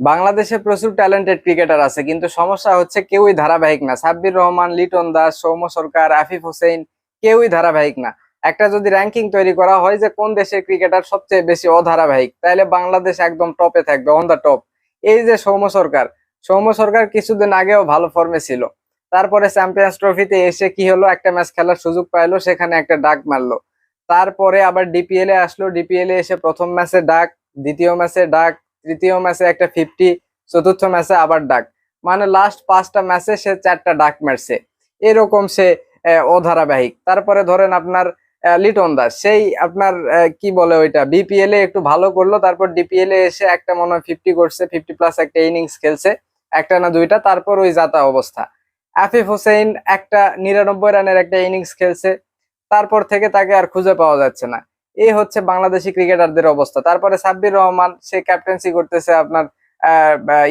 বাংলাদেশে প্রচুর talented cricketer আছে, কিন্তু সমস্যা হচ্ছে কেউই ধারাবাহিক না। সাব্বির রহমান, লিটন দাস, সৌম্য সরকার, আফিফ হোসেন কেউই ধারাবাহিক না। একটা যদি র্যাঙ্কিং তৈরি করা হয় যে কোন দেশের ক্রিকেটার সবচেয়ে বেশি অধারাবাহিক, তাহলে বাংলাদেশ একদম টপে থাকবে অন দ্য টপ এই যে সৌম্য সরকার সৌম্য সরকার কিছুদিন আগেও ভালো ফর্মে ছিল। তারপরে চ্যাম্পিয়ন্স ট্রফিতে এসে কি হলো? একটা ম্যাচ খেলার সুযোগ পাইলো, সেখানে একটা ডাক মারলো। তারপরে আবার ডিপিএল এ আসলো। ডিপিএল এ এসে প্রথম ম্যাচে ডাক, দ্বিতীয় ম্যাচে ডাক তৃতীয় ম্যাচে একটা ফিফটি চতুর্থ ম্যাচে আবার ডাক। মানে লাস্ট পাঁচটা ম্যাচে সে চারটা ডাক মারছে। এরকম সে অধারাবাহিক তারপরে ধরেন আপনার লিটন দাস। সেই আপনার কি বলে ওইটা? বিপিএল এ একটু ভালো করল, তারপর ডিপিএল এ এসে একটা মনে হয় ফিফটি করছে ফিফটি প্লাস একটা ইনিংস খেলছে, একটা না দুইটা। তারপর ওই জাতা অবস্থা। আফিফ হোসেন একটা নিরানব্বই রানের একটা ইনিংস খেলছে। তারপর থেকে তাকে আর খুঁজে পাওয়া যাচ্ছে না। এই হচ্ছে বাংলাদেশি ক্রিকেটারদের অবস্থা। তারপরে সাব্বির রহমান, সে ক্যাপ্টেন্সি করতেছে আপনার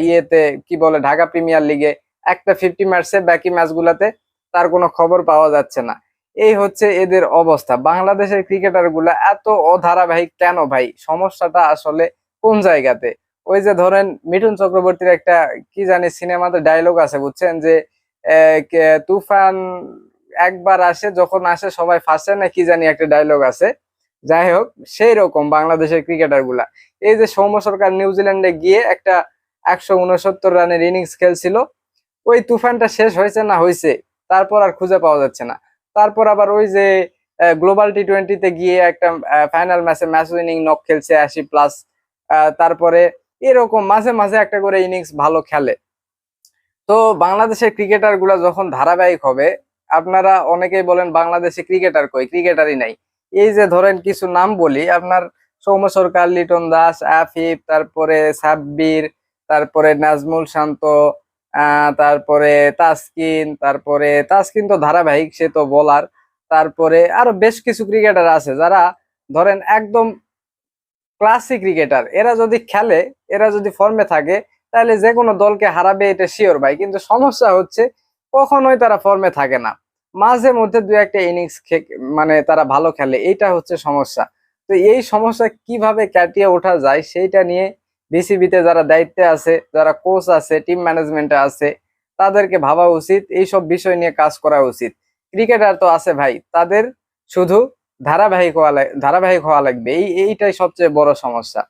ইয়েতে, কি বলে, ঢাকা প্রিমিয়ার লিগে। একটা ফিফটি মারছে বাকি ম্যাচগুলাতে তার কোনো খবর পাওয়া যাচ্ছে না। এই হচ্ছে এদের অবস্থা। বাংলাদেশের ক্রিকেটারগুলা এত অধারাবাহিক কেন ভাই? সমস্যাটা আসলে কোন জায়গাতে? ওই যে ধরেন মিঠুন চক্রবর্তীর একটা, কি জানি, সিনেমাতে ডায়লগ আছে, বুঝছেন? যে তুফান একবার আসে, যখন আসে সবাই ফাঁসে না, কি জানি একটা ডায়লগ আছে। যাই হোক সেই রকম বাংলাদেশের ক্রিকেটারগুলা। এই যে সৌম্য সরকার নিউজিল্যান্ডে গিয়ে একটা একশো উনসত্তর রানের ইনিংস খেলছিল। ওই তুফানটা শেষ হয়েছে না হয়েছে, তারপর আর খুঁজে পাওয়া যাচ্ছে না। তারপর আবার ওই যে গ্লোবাল টি টোয়েন্টিতে গিয়ে একটা ফাইনাল ম্যাচে ম্যাচ উইনিং নক খেলছে আশি প্লাস তারপরে এরকম মাঝে মাঝে একটা করে ইনিংস ভালো খেলে। তো বাংলাদেশের ক্রিকেটারগুলা যখন ধারাবাহিক হবে, আপনারা অনেকেই বলেন বাংলাদেশে ক্রিকেটার কই? ক্রিকেটারই নাই। এই যে ধরেন কিছু নাম বলি, আপনার সৌম্য সরকার, লিটন দাস, আফিফ, তারপরে সাব্বির, তারপরে নাজমুল শান্ত তারপরে তাসকিন তারপরে তাসকিন তো ধারাবাহিক, সে তো বোলার তারপরে আরও বেশ কিছু ক্রিকেটার আছে যারা ধরেন একদম ক্লাসিক ক্রিকেটার এরা যদি খেলে, এরা যদি ফর্মে থাকে, তাহলে যে কোনো দলকে হারাবে এটা শিওর ভাই, কিন্তু সমস্যা হচ্ছে কখনোই তারা ফর্মে থাকে না। মাঝে মধ্যে দু একটা ইনিংস মানে তারা ভালো খেলে, এইটা হচ্ছে সমস্যা। তো এই সমস্যা কীভাবে কাটিয়ে ওঠা যায় সেইটা নিয়ে বিসিবিতে যারা দায়িত্বে আছে, যারা কোচ আছে টিম ম্যানেজমেন্টে আছে, তাদেরকে ভাবা উচিত, এইসব বিষয় নিয়ে কাজ করা উচিত। ক্রিকেটার তো আছে ভাই, তাদের শুধু ধারাবাহিক হওয়া ধারাবাহিক হওয়া লাগবে, এই, এইটাই সবচেয়ে বড় সমস্যা।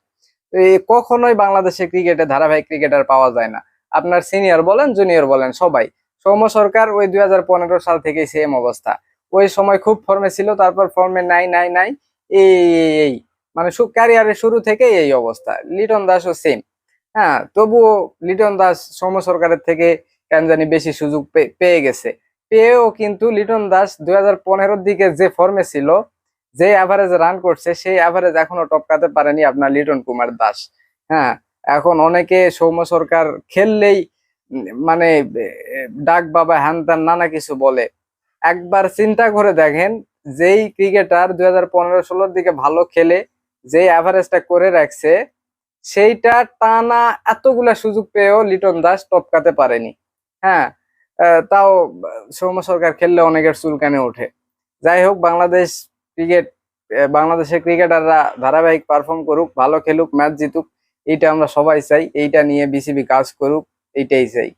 কখনোই বাংলাদেশে ক্রিকেটে ধারাবাহিক ক্রিকেটার পাওয়া যায় না। আপনার সিনিয়র বলেন জুনিয়র বলেন, সবাই। সৌম্য সরকার ওই দুই হাজার পনেরো সাল থেকেই সেম অবস্থা। ওই সময় খুব ফর্মে ছিল তারপর ফর্মে নাই নাই নাই এই এই, মানে ক্যারিয়ারের শুরু থেকেই এই অবস্থা। লিটন দাসও সেম হ্যাঁ তবুও লিটন দাস সৌম্য সরকারের থেকে কেন জানি বেশি সুযোগ পেয়ে গেছে। পেয়েও কিন্তু লিটন দাস দুই হাজার দিকে যে ফর্মে ছিল যে অ্যাভারেজ রান করছে সেই অ্যাভারেজ এখনও টপকাতে পারেনি আপনার লিটন কুমার দাস। হ্যাঁ এখন অনেকে সৌম্য সরকার খেললেই মানে ডাক বাবা হ্যান নানা কিছু বলে। একবার চিন্তা করে দেখেন, যেই ক্রিকেটার দুই হাজার পনেরো ষোলোর দিকে ভালো খেলে, যেই অ্যাভারেজটা করে রাখছে, সেইটা টানা এতগুলা সুযোগ পেয়েও লিটন দাস টপকাতে পারেনি। হ্যাঁ তাও সৌম্য সরকার খেললে অনেকের চুলকানে ওঠে। যাই হোক, বাংলাদেশ ক্রিকেট বাংলাদেশের ক্রিকেটাররা ধারাবাহিক পারফর্ম করুক, ভালো খেলুক ম্যাচ জিতুক, এইটা আমরা সবাই চাই, এইটা নিয়ে বিসিবি কাজ করুক। এইটাই চাই।